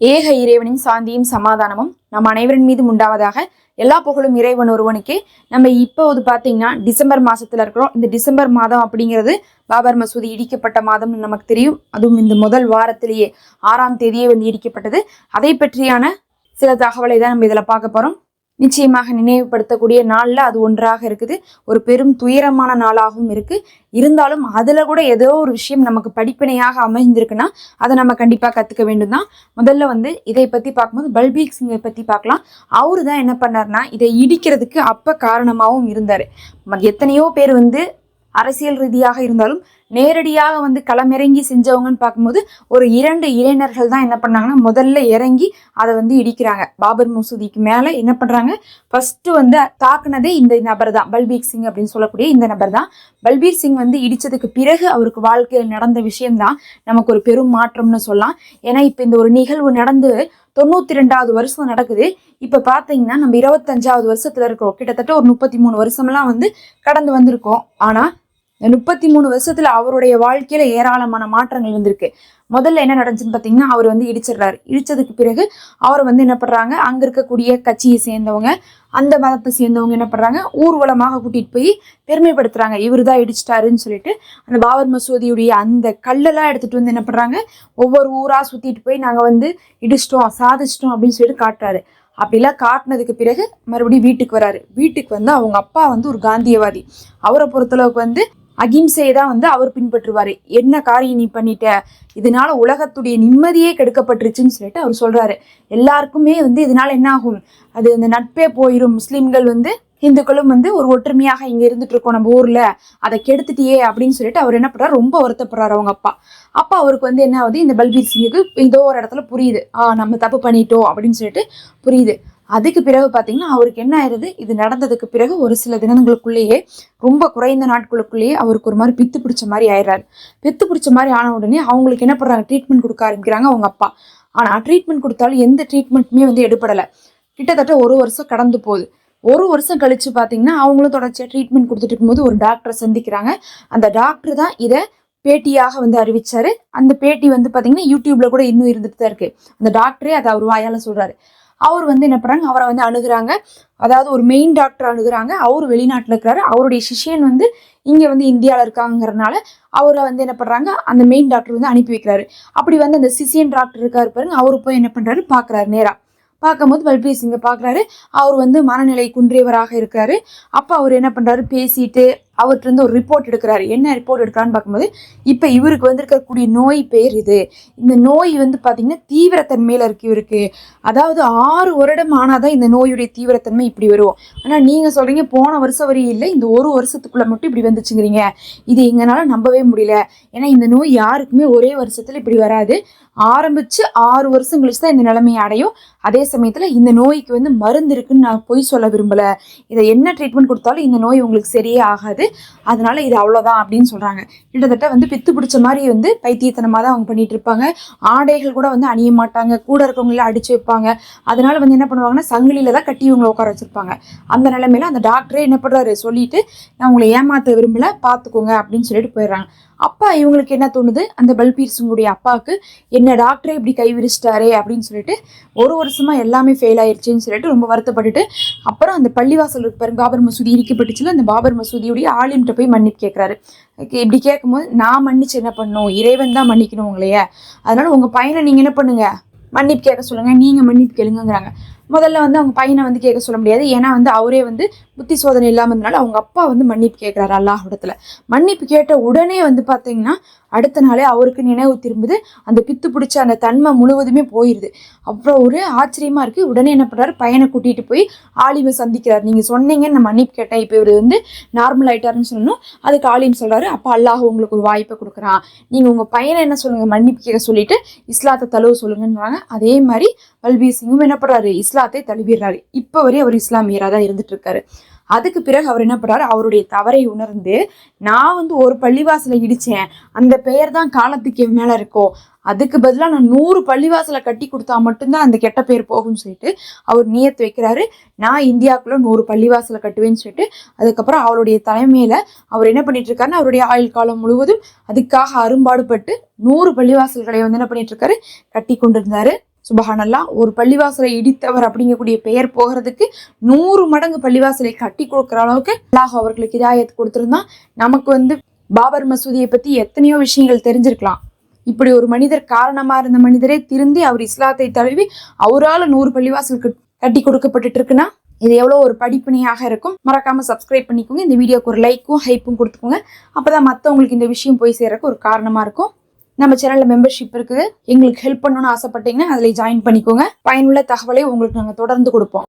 ஏக இறைவனின் சாந்தியும் சமாதானமும் நம் அனைவரின் மீதும் உண்டாவதாக எல்லா புகழும் இறைவன் ஒருவனுக்கே. நம்ம இப்போது பார்த்தீங்கன்னா டிசம்பர் மாதத்தில் இருக்கிறோம். இந்த டிசம்பர் மாதம் அப்படிங்கிறது பாபர் மசூதி இடிக்கப்பட்ட மாதம்னு நமக்கு தெரியும். அதுவும் இந்த முதல் வாரத்திலேயே ஆறாம் தேதியே வந்து இடிக்கப்பட்டது. அதை பற்றியான சில தகவலை தான் நம்ம இதில் பார்க்க போகிறோம் நிச்சயமாக நினைவுபடுத்தக்கூடிய நாளில் அது ஒன்றாக இருக்குது. ஒரு பெரும் துயரமான நாளாகவும் இருக்குது இருந்தாலும் அதில் கூட ஏதோ ஒரு விஷயம் நமக்கு படிப்பினையாக அமைந்திருக்குன்னா அதை நம்ம கண்டிப்பாக கற்றுக்க வேண்டும் தான் முதல்ல வந்து இதை பற்றி பார்க்கும்போது பல்பீக் சிங்கை பற்றி பார்க்கலாம். அவரு தான் என்ன பண்ணார்னா இதை இடிக்கிறதுக்கு அப்போ காரணமாகவும் இருந்தார். எத்தனையோ பேர் வந்து அரசியல் ரீதியாக இருந்தாலும் நேரடியாக வந்து களமிறங்கி செஞ்சவங்கன்னு பார்க்கும்போது ஒரு இரண்டு இளைஞர்கள் தான் என்ன பண்ணாங்கன்னா முதல்ல இறங்கி அதை வந்து இடிக்கிறாங்க. பாபர் மசூதிக்கு மேலே என்ன பண்ணுறாங்க ஃபஸ்ட்டு வந்து தாக்குனதே இந்த நபர் தான். பல்பீர் சிங் அப்படின்னு சொல்லக்கூடிய இந்த நபர் தான். பல்பீர் சிங் வந்து இடித்ததுக்கு பிறகு அவருக்கு வாழ்க்கையில் நடந்த விஷயம்தான் நமக்கு ஒரு பெரும் மாற்றம்னு சொல்லலாம். ஏன்னா இப்போ இந்த ஒரு நிகழ்வு நடந்து தொண்ணூற்றி ரெண்டாவது வருஷம் நடக்குது. இப்போ பார்த்தீங்கன்னா நம்ம இருபத்தஞ்சாவது வருஷத்தில் இருக்கிறோம். கிட்டத்தட்ட ஒரு முப்பத்தி மூணு வருஷம்லாம் வந்து கடந்து வந்திருக்கோம். ஆனால் முப்பத்தி மூணு வருஷத்துல அவருடைய வாழ்க்கையில ஏராளமான மாற்றங்கள் வந்திருக்கு. முதல்ல என்ன நடந்துச்சுன்னு பார்த்தீங்கன்னா அவர் வந்து இடிச்சிடுறாரு. இடிச்சதுக்கு பிறகு அவர் வந்து என்ன பண்ணுறாங்க அங்கே இருக்கக்கூடிய கட்சியை சேர்ந்தவங்க அந்த மதத்தை சேர்ந்தவங்க என்ன பண்ணுறாங்க ஊர்வலமாக கூட்டிகிட்டு போய் பெருமைப்படுத்துகிறாங்க இவர் தான் இடிச்சிட்டாருன்னு சொல்லிட்டு அந்த பாபர் மசூதியுடைய அந்த கல்லெல்லாம் எடுத்துகிட்டு வந்து என்ன பண்ணுறாங்க ஒவ்வொரு ஊராக சுற்றிட்டு போய் நாங்கள் வந்து இடிச்சிட்டோம் சாதிச்சிட்டோம் அப்படின்னு சொல்லிட்டு காட்டுறாரு. அப்படிலாம் காட்டினதுக்கு பிறகு மறுபடியும் வீட்டுக்கு வராரு. வீட்டுக்கு வந்து அவங்க அப்பா வந்து ஒரு காந்தியவாதி. அவரை பொறுத்தளவுக்கு வந்து அகிம்சையை தான் வந்து அவர் பின்பற்றுவார். என்ன காரியம் நீ பண்ணிட்ட? இதனால உலகத்துடைய நிம்மதியே கெடுக்கப்பட்டுருச்சுன்னு சொல்லிட்டு அவர் சொல்கிறாரு எல்லாருக்குமே வந்து இதனால என்ன ஆகும்? அது இந்த நட்பே போயிடும் முஸ்லீம்கள் வந்து இந்துக்களும் வந்து ஒரு ஒற்றுமையாக இங்கே இருந்துட்டு இருக்கோம் நம்ம ஊரில். அதை கெடுத்துட்டியே அப்படின்னு சொல்லிட்டு அவர் என்ன பண்ணுறாரு ரொம்ப வருத்தப்படுறாரு அவங்க அப்பா. அப்பா அவருக்கு வந்து என்ன ஆகுது? இந்த பல்பீர் சிங்குக்கு ஏதோ ஒரு இடத்துல புரியுது. ஆ நம்ம தப்பு பண்ணிட்டோம் அப்படின்னு சொல்லிட்டு புரியுது. அதுக்கு பிறகு பார்த்தீங்கன்னா அவருக்கு என்ன ஆயிருது? இது நடந்ததுக்கு பிறகு ஒரு சில தினங்களுக்குள்ளேயே ரொம்ப குறைந்த நாட்களுக்குள்ளேயே அவருக்கு ஒரு மாதிரி பித்து பிடிச்ச மாதிரி ஆயிடுறாரு. பித்து பிடிச்ச மாதிரி ஆன உடனே அவங்களுக்கு என்ன பண்ணுறாங்க ட்ரீட்மெண்ட் கொடுக்க ஆரம்பிக்கிறாங்க அவங்க அப்பா. ஆனால் ட்ரீட்மெண்ட் கொடுத்தாலும் எந்த ட்ரீட்மெண்ட்டுமே வந்து எடுபடலை. கிட்டத்தட்ட ஒரு வருஷம் கடந்து போகுது. ஒரு வருஷம் கழிச்சு பார்த்தீங்கன்னா அவங்களும் தொடர்ச்சியாக ட்ரீட்மெண்ட் கொடுத்துட்டு இருக்கும்போது ஒரு டாக்டரை சந்திக்கிறாங்க. அந்த டாக்டர் தான் இதை பேட்டியாக வந்து அறிவிச்சாரு. அந்த பேட்டி வந்து பார்த்தீங்கன்னா யூடியூப்ல கூட இன்னும் இருந்துட்டு தான் இருக்கு. அந்த டாக்டரே அதை அவர் வாயால சொல்றாரு. அவர் வந்து என்ன பண்ணுறாங்க அவரை வந்து அணுகிறாங்க. அதாவது ஒரு மெயின் டாக்டர் அணுகிறாங்க. அவர் வெளிநாட்டில் இருக்கிறாரு. அவருடைய சிஷியன் வந்து இங்கே வந்து இந்தியாவில் இருக்காங்கிறனால அவரை வந்து என்ன பண்ணுறாங்க அந்த மெயின் டாக்டர் வந்து அனுப்பி வைக்கிறாரு. அப்படி வந்து அந்த சிஷியன் டாக்டர் இருக்காரு பாருங்க. அவர் போய் என்ன பண்ணுறாரு பார்க்குறாரு நேராக பார்க்கும்போது பல்பீர் சிங்கை பார்க்குறாரு. அவர் வந்து மனநிலை குன்றியவராக இருக்கிறாரு. அப்போ அவர் என்ன பண்ணுறாரு பேசிட்டு அவர்கிட்ட இருந்து ஒரு ரிப்போர்ட் எடுக்கிறாரு. என்ன ரிப்போர்ட் எடுக்கிறான்னு பார்க்கும்போது இப்போ இவருக்கு வந்திருக்கக்கூடிய நோய் பேர் இது. இந்த நோய் வந்து பார்த்தீங்கன்னா தீவிரத்தன்மையில் இருக்கு இவருக்கு. அதாவது ஆறு வருடம் ஆனால் தான் இந்த நோயுடைய தீவிரத்தன்மை இப்படி வரும். ஆனால் நீங்கள் சொல்கிறீங்க போன வருஷம் வரையும் இல்லை இந்த ஒரு வருஷத்துக்குள்ளே மட்டும் இப்படி வந்துச்சுங்கிறீங்க. இது எங்களால் நம்பவே முடியல. ஏன்னா இந்த நோய் யாருக்குமே ஒரே வருஷத்தில் இப்படி வராது. ஆரம்பித்து ஆறு வருஷம் கழிச்சு தான் இந்த நிலைமையை அடையும். அதே சமயத்தில் இந்த நோய்க்கு வந்து மருந்து இருக்குன்னு நான் பொய் சொல்ல விரும்பலை. இதை என்ன ட்ரீட்மெண்ட் கொடுத்தாலும் இந்த நோய் உங்களுக்கு சரியே ஆகாது. அதனால இது அவ்வளோதான் அப்படின்னு சொல்கிறாங்க கிட்டத்தட்ட வந்து பித்து பிடிச்ச மாதிரி வந்து பைத்தியத்தனமாக தான் அவங்க பண்ணிட்டு இருப்பாங்க. ஆடைகள் கூட வந்து அணிய மாட்டாங்க. கூட இருக்கவங்கள அடிச்சு வைப்பாங்க. அதனால வந்து என்ன பண்ணுவாங்கன்னா சங்கிலியில தான் கட்டி இவங்களை உட்கார வச்சிருப்பாங்க. அந்த நிலைமையில அந்த டாக்டரே என்ன பண்ணுறாரு சொல்லிட்டு நான் உங்களை ஏமாத்த விரும்பல பார்த்துக்கோங்க அப்படின்னு சொல்லிட்டு போயிடுறாங்க. அப்பா இவங்களுக்கு என்ன தோணுது? அந்த பல்பீர் சிங்குடைய அப்பாவுக்கு என்ன டாக்டரே இப்படி கைவிரிச்சிட்டாரே அப்படின்னு சொல்லிட்டு ஒரு வருஷமா எல்லாமே ஃபெயில் ஆயிருச்சுன்னு சொல்லிட்டு ரொம்ப வருத்தப்பட்டுட்டு அப்புறம் அந்த பள்ளிவாசல் இருக்கு பாருங்க பாபர் மசூதி இடிக்கப்பட்டுச்சுல அந்த பாபர் மசூதியுடைய ஆலிம்கிட்ட போய் மன்னிப்பு கேட்குறாரு இப்படி கேட்கும்போது நான் மன்னிச்சு என்ன பண்ணணும்? இறைவன் தான் மன்னிக்கணும் உங்களையே. அதனால உங்க பையனை நீங்க என்ன பண்ணுங்க? மன்னிப்பு கேட்க சொல்லுங்க. நீங்க மன்னிப்பு கேளுங்கிறாங்க முதல்ல வந்து அவங்க பையனை வந்து கேட்க சொல்ல முடியாது. ஏன்னா வந்து அவரே வந்து புத்தி சோதனை இல்லாமல் இருந்தனால அவங்க அப்பா வந்து மன்னிப்பு கேட்குறாரு அல்லாஹிடத்துல மன்னிப்பு கேட்ட உடனே வந்து பார்த்தீங்கன்னா அடுத்த நாளே அவருக்கு நினைவு திரும்புது. அந்த பித்து பிடிச்ச அந்த தன்மை முழுவதுமே போயிடுது அப்புறம் ஒரு ஆச்சரியமா இருக்குது உடனே என்ன பண்ணுறாரு பையனை கூட்டிகிட்டு போய் ஆலிமை சந்திக்கிறார். நீங்கள் சொன்னீங்கன்னு நான் மன்னிப்பு கேட்டேன் இப்போ இவர் வந்து நார்மல் ஆயிட்டாருன்னு சொல்லணும். அதுக்கு ஆலிம் சொல்கிறாரு அப்போ அல்லாஹ் உங்களுக்கு ஒரு வாய்ப்பை கொடுக்குறான். நீங்கள் உங்கள் பையனை என்ன சொல்லுங்கள் மன்னிப்பு கேட்க சொல்லிட்டு இஸ்லாத்தை தழுவ சொல்லுங்கன்றாங்க அதே மாதிரி பல்பீர் சிங்கும் என்ன பண்ணுறாரு இஸ்லாத்தை தழுவிடுறாரு. இப்போ வரையும் அவர் இஸ்லாமியராக தான் இருந்துட்டு இருக்காரு. அதுக்கு பிறகு அவர் என்ன பண்ணுறாரு அவருடைய தவறை உணர்ந்து நான் வந்து ஒரு பள்ளிவாசலை இடித்தேன் அந்த பெயர் தான் காலத்துக்கு மேலே இருக்கும் அதுக்கு பதிலாக நான் நூறு பள்ளிவாசலை கட்டி கொடுத்தா மட்டும்தான் அந்த கெட்ட பேர் போகும்னு சொல்லிட்டு அவர் நியத்து வைக்கிறாரு. நான் இந்தியாவுக்குள்ள நூறு பள்ளிவாசலை கட்டுவேன்னு சொல்லிட்டு அதுக்கப்புறம் அவருடைய தலைமையில் அவர் என்ன பண்ணிட்டு இருக்காருன்னா அவருடைய ஆயுள் காலம் முழுவதும் அதுக்காக அரும்பாடுபட்டு நூறு பள்ளிவாசல்களை வந்து என்ன பண்ணிட்டு இருக்காரு? கட்டி கொண்டிருந்தாரு. சுபஹானல்லா ஒரு பள்ளிவாசலை இடித்தவர் அப்படிங்கக்கூடிய பெயர் போகிறதுக்கு நூறு மடங்கு பள்ளிவாசலை கட்டி கொடுக்குற அளவுக்கு அல்லாஹ் அவர்களுக்கு இதாயத் கொடுத்துருந்தா நமக்கு வந்து பாபர் மசூதியை பற்றி எத்தனையோ விஷயங்கள் தெரிஞ்சிருக்கலாம். இப்படி ஒரு மனிதர் காரணமாக இருந்த மனிதரே திருந்தி அவர் இஸ்லாத்தை தழுவி அவரால் நூறு பள்ளிவாசல் கட்- கட்டி கொடுக்கப்பட்டுட்டு இருக்குன்னா இது எவ்வளோ ஒரு படிப்பினையாக இருக்கும். மறக்காமல் சப்ஸ்கிரைப் பண்ணிக்கோங்க. இந்த வீடியோக்கு ஒரு லைக்கும் ஹைப்பும் கொடுத்துக்கோங்க. அப்பதான் மற்றவங்களுக்கு இந்த விஷயம் போய் சேர்றதுக்கு ஒரு காரணமாக இருக்கும். நம்ம சேனல்ல மெம்பர்ஷிப் இருக்குது. எங்களுக்கு ஹெல்ப் பண்ணணும்னு ஆசைப்பட்டீங்கன்னா அதில் ஜாயின் பண்ணிக்கோங்க. பயனுள்ள தகவலை உங்களுக்கு நாங்கள் தொடர்ந்து கொடுப்போம்.